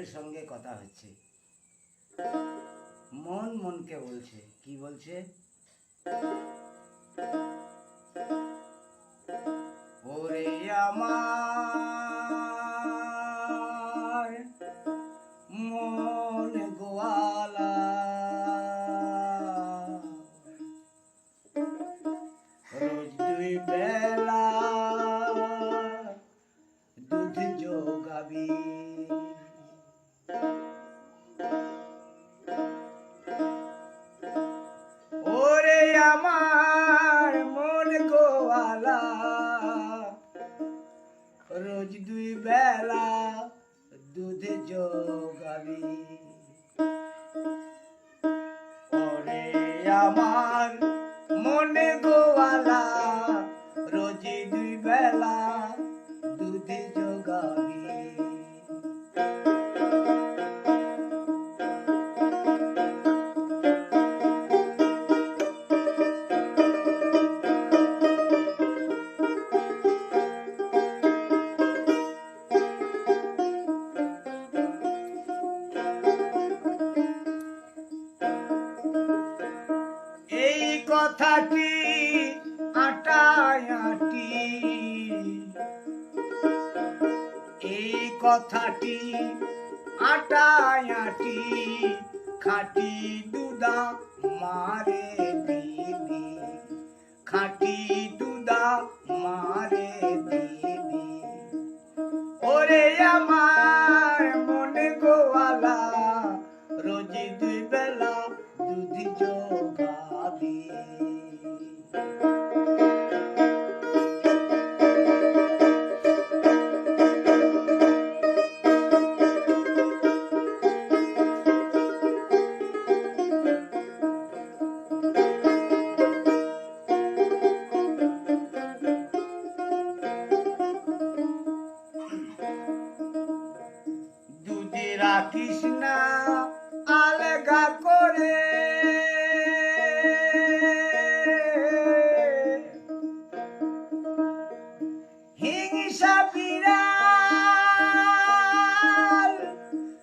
মনের সঙ্গে কথা হচ্ছে। মন মনকে বলছে। কি বলছে? দুধ যোগাবি। আমার আটায়াটি এই কথাটি আটায়াটি খাটি দুদা মারে দিদি খাটি দুদা মারে দিদি ওরে আমার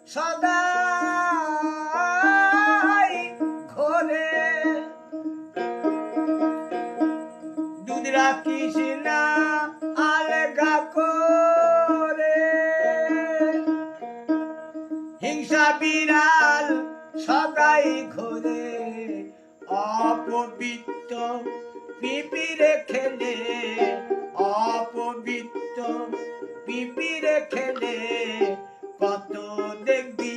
সদাই ঘরে রাখিস না, আলগা করে। হিংসা বিড়াল সদাই ঘরে অপবিত্র পিপিরে খেলে অপবিত্র পিপিরে খেলে কত দেখবি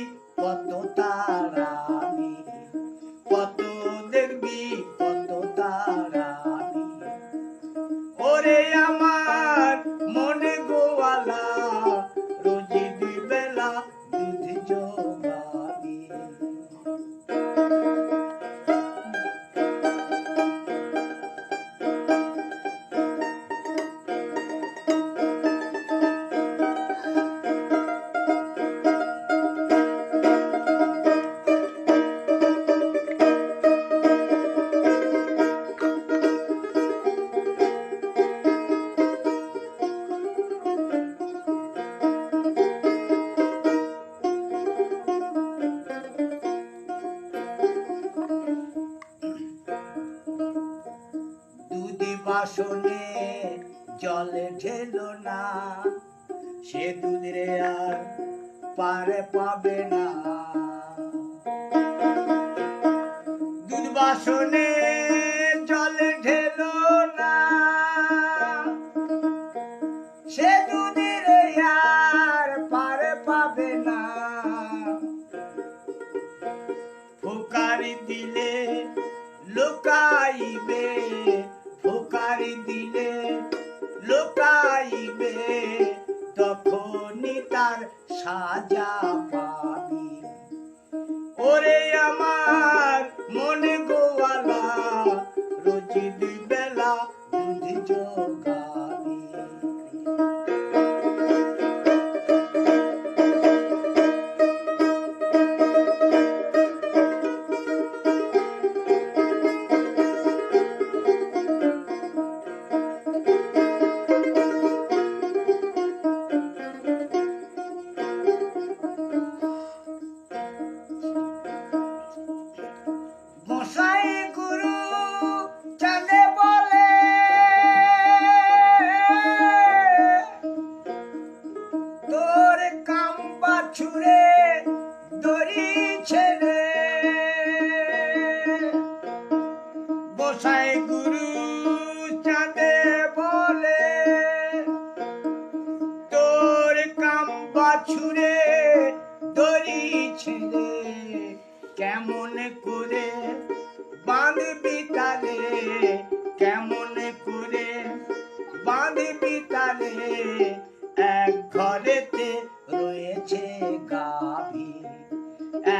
বাসনে জল ঢেলো না। সে দুধ রে আর পারে পাবে না। দুধ বাসনে জল ঢেলো না। সে দুধ রে আর পারে পাবে না। ফুকারি দিলে লুকাইবে। ফুকারি দিলে লোকাইবে, তখনই তার সাজা পাবি। ওরে আমার মনে গোয়ালা রোজিদ বেলা দুধ যোগাবি কেমন করে বাঁধবি তারে এক ঘরেতে রয়েছে গাবি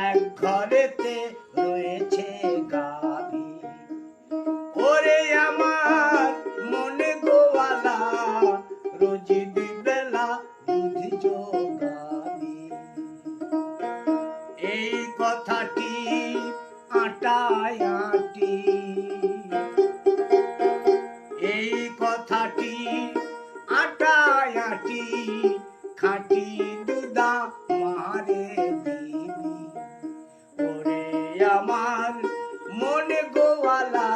এক ঘরেতে রয়েছে গাবি ওরে আমার মনে গোয়ালা, রোজ বেলা দুধ যোগাবি এই কথাটি আটায় আটি। আমার মনে গোয়ালা।